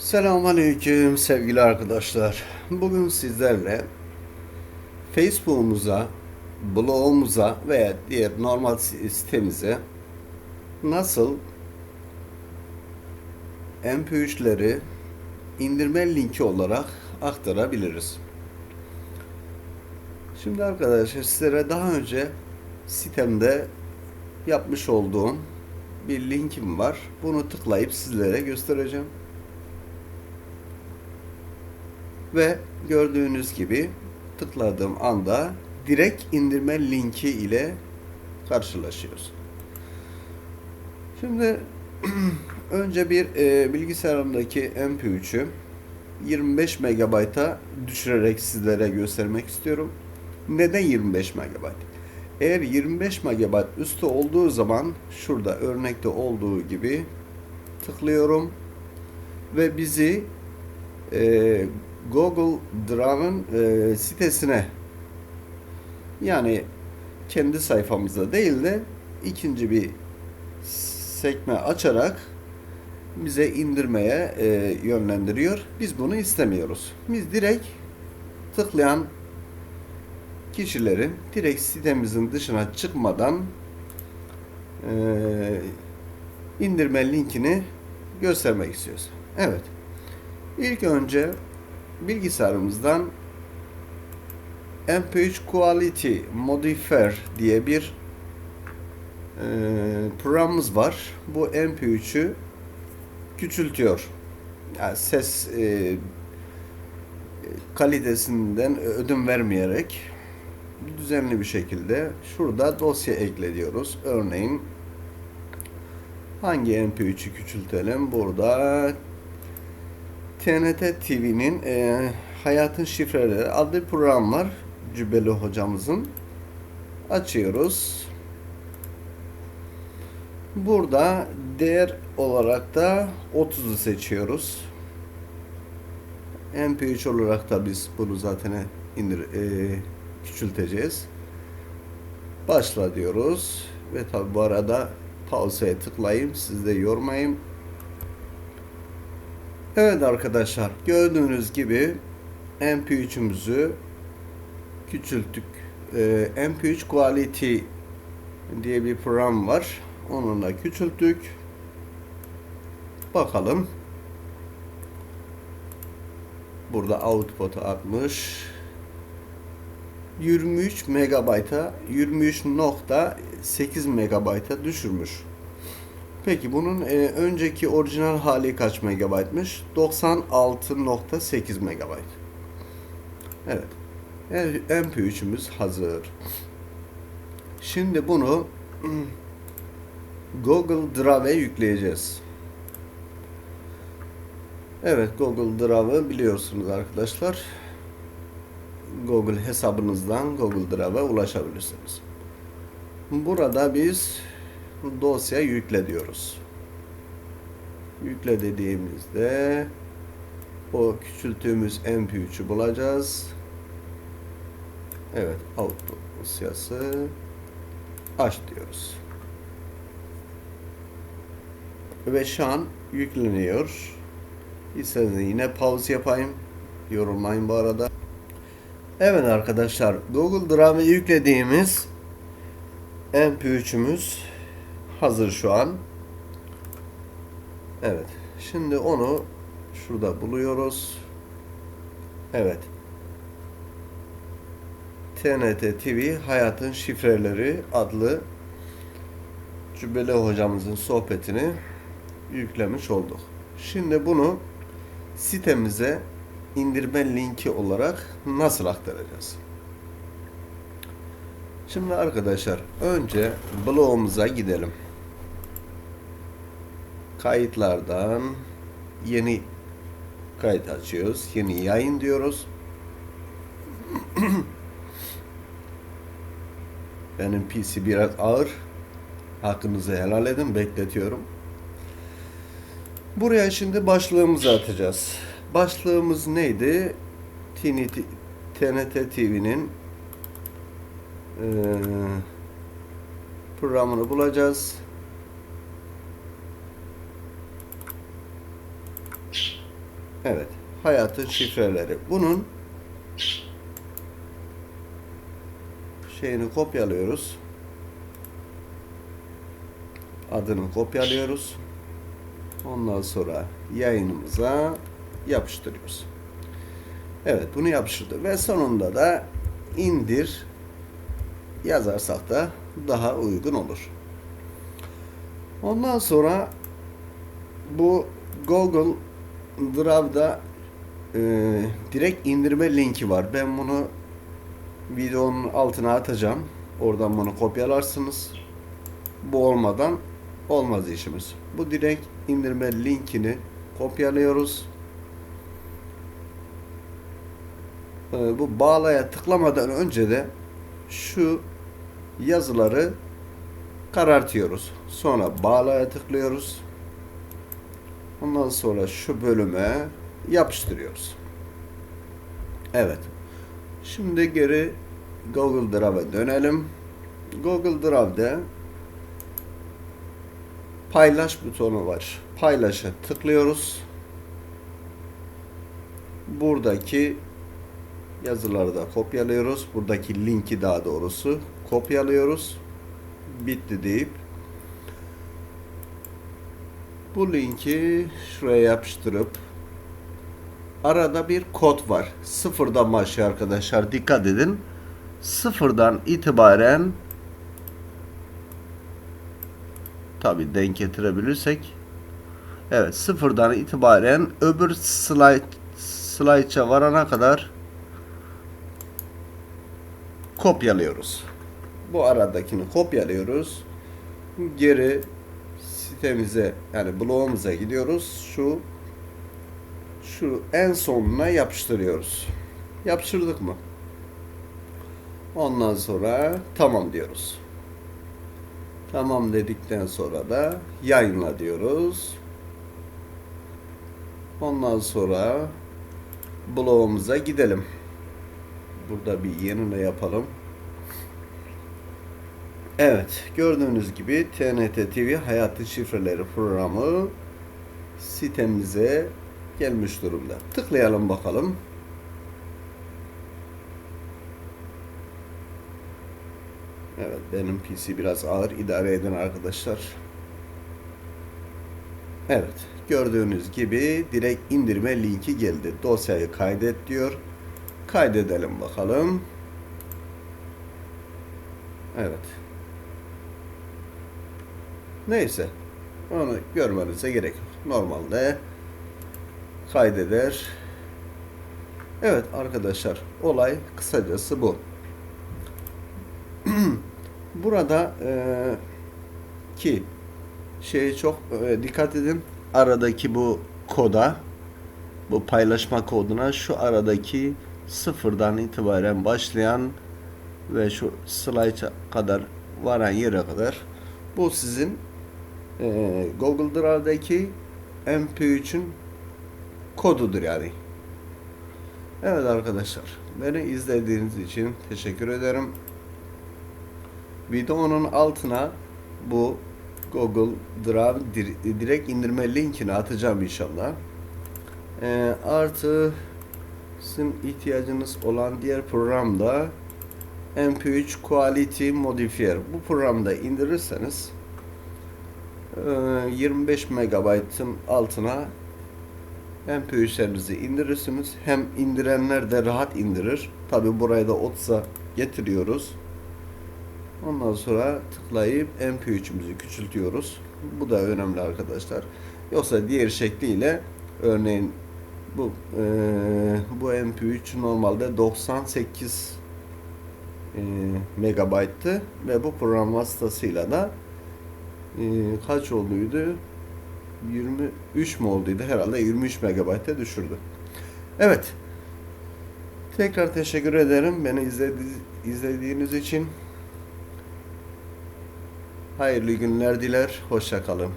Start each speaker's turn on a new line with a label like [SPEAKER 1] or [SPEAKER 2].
[SPEAKER 1] Selamünaleyküm sevgili arkadaşlar. Bugün sizlerle Facebook'umuza, blogumuza veya diğer normal sitemize nasıl MP3'leri indirme linki olarak aktarabiliriz. Şimdi arkadaşlar sizlere daha önce sitemde yapmış olduğum bir linkim var. Bunu tıklayıp sizlere göstereceğim. Ve gördüğünüz gibi tıkladığım anda direkt indirme linki ile karşılaşıyoruz. Şimdi önce bir e, bilgisayarımdaki MP3'ü 25 MB'a düşürerek sizlere göstermek istiyorum. Neden 25 MB? Eğer 25 MB üstü olduğu zaman şurada örnekte olduğu gibi tıklıyorum ve bizi e, Google Drive'ın e, sitesine yani kendi sayfamızda değil de ikinci bir sekme açarak bize indirmeye e, yönlendiriyor. Biz bunu istemiyoruz. Biz direkt tıklayan kişilerin direkt sitemizin dışına çıkmadan e, indirme linkini göstermek istiyoruz. Evet. İlk önce bilgisayarımızdan MP3 Quality Modifier diye bir e, programımız var. Bu MP3'ü küçültüyor. Yani ses e, kalitesinden ödün vermeyerek düzenli bir şekilde şurada dosya ekle diyoruz. Örneğin hangi MP3'ü küçültelim? Burada TNT TV'nin e, Hayatın Şifreleri adlı program var. Cübbeli hocamızın. Açıyoruz. Burada değer olarak da 30'u seçiyoruz. MP3 olarak da biz bunu zaten indir e, küçülteceğiz. Başla diyoruz. Ve tabi bu arada pauzeye tıklayayım. Siz de yormayın. Evet arkadaşlar gördüğünüz gibi MP3'ümüzü küçülttük. Ee, MP3 Quality diye bir program var. Onunla küçülttük. Bakalım. Burada output'u atmış. 23 megabayta 23.8 megabayta düşürmüş. Peki bunun e, önceki orijinal hali kaç megabaytmış? 96.8 megabayt. Evet. Yani MP3'ümüz hazır. Şimdi bunu Google Drive'e yükleyeceğiz. Evet Google Drive'ı biliyorsunuz arkadaşlar. Google hesabınızdan Google Drive'a ulaşabilirsiniz. Burada biz dosya yükle diyoruz. Yükle dediğimizde o küçülttüğümüz MP3'ü bulacağız. Evet, output dosyası aç diyoruz. Ve şu an yükleniyor. İsterseniz yine pause yapayım. Yorulmayın bu arada. Evet arkadaşlar, Google Drive'e yüklediğimiz MP3'ümüz hazır şu an. Evet. Şimdi onu şurada buluyoruz. Evet. TNT TV Hayatın Şifreleri adlı Cübbeli hocamızın sohbetini yüklemiş olduk. Şimdi bunu sitemize indirme linki olarak nasıl aktaracağız? Şimdi arkadaşlar önce blogumuza gidelim. Kayıtlardan yeni kayıt açıyoruz. Yeni yayın diyoruz. Benim PC biraz ağır. Hakkınızı helal edin. Bekletiyorum. Buraya şimdi başlığımızı atacağız. Başlığımız neydi? TNT, TV'nin e, programını bulacağız. Evet. Hayatın şifreleri. Bunun şeyini kopyalıyoruz. Adını kopyalıyoruz. Ondan sonra yayınımıza yapıştırıyoruz. Evet bunu yapıştırdı ve sonunda da indir yazarsak da daha uygun olur. Ondan sonra bu Google Drive'da e, direkt indirme linki var. Ben bunu videonun altına atacağım. Oradan bunu kopyalarsınız. Bu olmadan olmaz işimiz. Bu direkt indirme linkini kopyalıyoruz. E, bu bağlaya tıklamadan önce de şu yazıları karartıyoruz. Sonra bağlaya tıklıyoruz. Ondan sonra şu bölüme yapıştırıyoruz. Evet. Şimdi geri Google Drive'a dönelim. Google Drive'de paylaş butonu var. Paylaşa tıklıyoruz. Buradaki yazıları da kopyalıyoruz. Buradaki linki daha doğrusu kopyalıyoruz. Bitti deyip bu linki şuraya yapıştırıp arada bir kod var. Sıfırdan başlıyor arkadaşlar. Dikkat edin. Sıfırdan itibaren tabi denk getirebilirsek evet sıfırdan itibaren öbür slide slide'a varana kadar kopyalıyoruz. Bu aradakini kopyalıyoruz. Geri sitemize yani blogumuza gidiyoruz. Şu şu en sonuna yapıştırıyoruz. Yapıştırdık mı? Ondan sonra tamam diyoruz. Tamam dedikten sonra da yayınla diyoruz. Ondan sonra blogumuza gidelim. Burada bir yenile yapalım. Evet, gördüğünüz gibi TNT TV Hayatın Şifreleri programı sitemize gelmiş durumda. Tıklayalım bakalım. Evet, benim PC biraz ağır idare edin arkadaşlar. Evet, gördüğünüz gibi direkt indirme linki geldi. Dosyayı kaydet diyor. Kaydedelim bakalım. Evet. Neyse. Onu görmenize gerek yok. Normalde kaydeder. Evet arkadaşlar olay kısacası bu. Burada e, ki şeyi çok e, dikkat edin. Aradaki bu koda bu paylaşma koduna şu aradaki sıfırdan itibaren başlayan ve şu slide kadar varan yere kadar bu sizin e, Google Drive'daki MP3'ün kodudur yani. Evet arkadaşlar, beni izlediğiniz için teşekkür ederim. Videonun altına bu Google Drive direkt indirme linkini atacağım inşallah. E, artı sizin ihtiyacınız olan diğer programda MP3 Quality Modifier. Bu programda indirirseniz 25 megabaytın altına MP3'lerinizi indirirsiniz. Hem indirenler de rahat indirir. Tabi burayı da OTS'a getiriyoruz. Ondan sonra tıklayıp MP3'ümüzü küçültüyoruz. Bu da önemli arkadaşlar. Yoksa diğer şekliyle örneğin bu e, bu MP3 normalde 98 e, megabayttı ve bu program vasıtasıyla da e, kaç olduydu? 23 mi olduydu? Herhalde 23 megabayta düşürdü. Evet. Tekrar teşekkür ederim. Beni izledi, izlediğiniz için. Hayırlı günler diler. Hoşça kalın.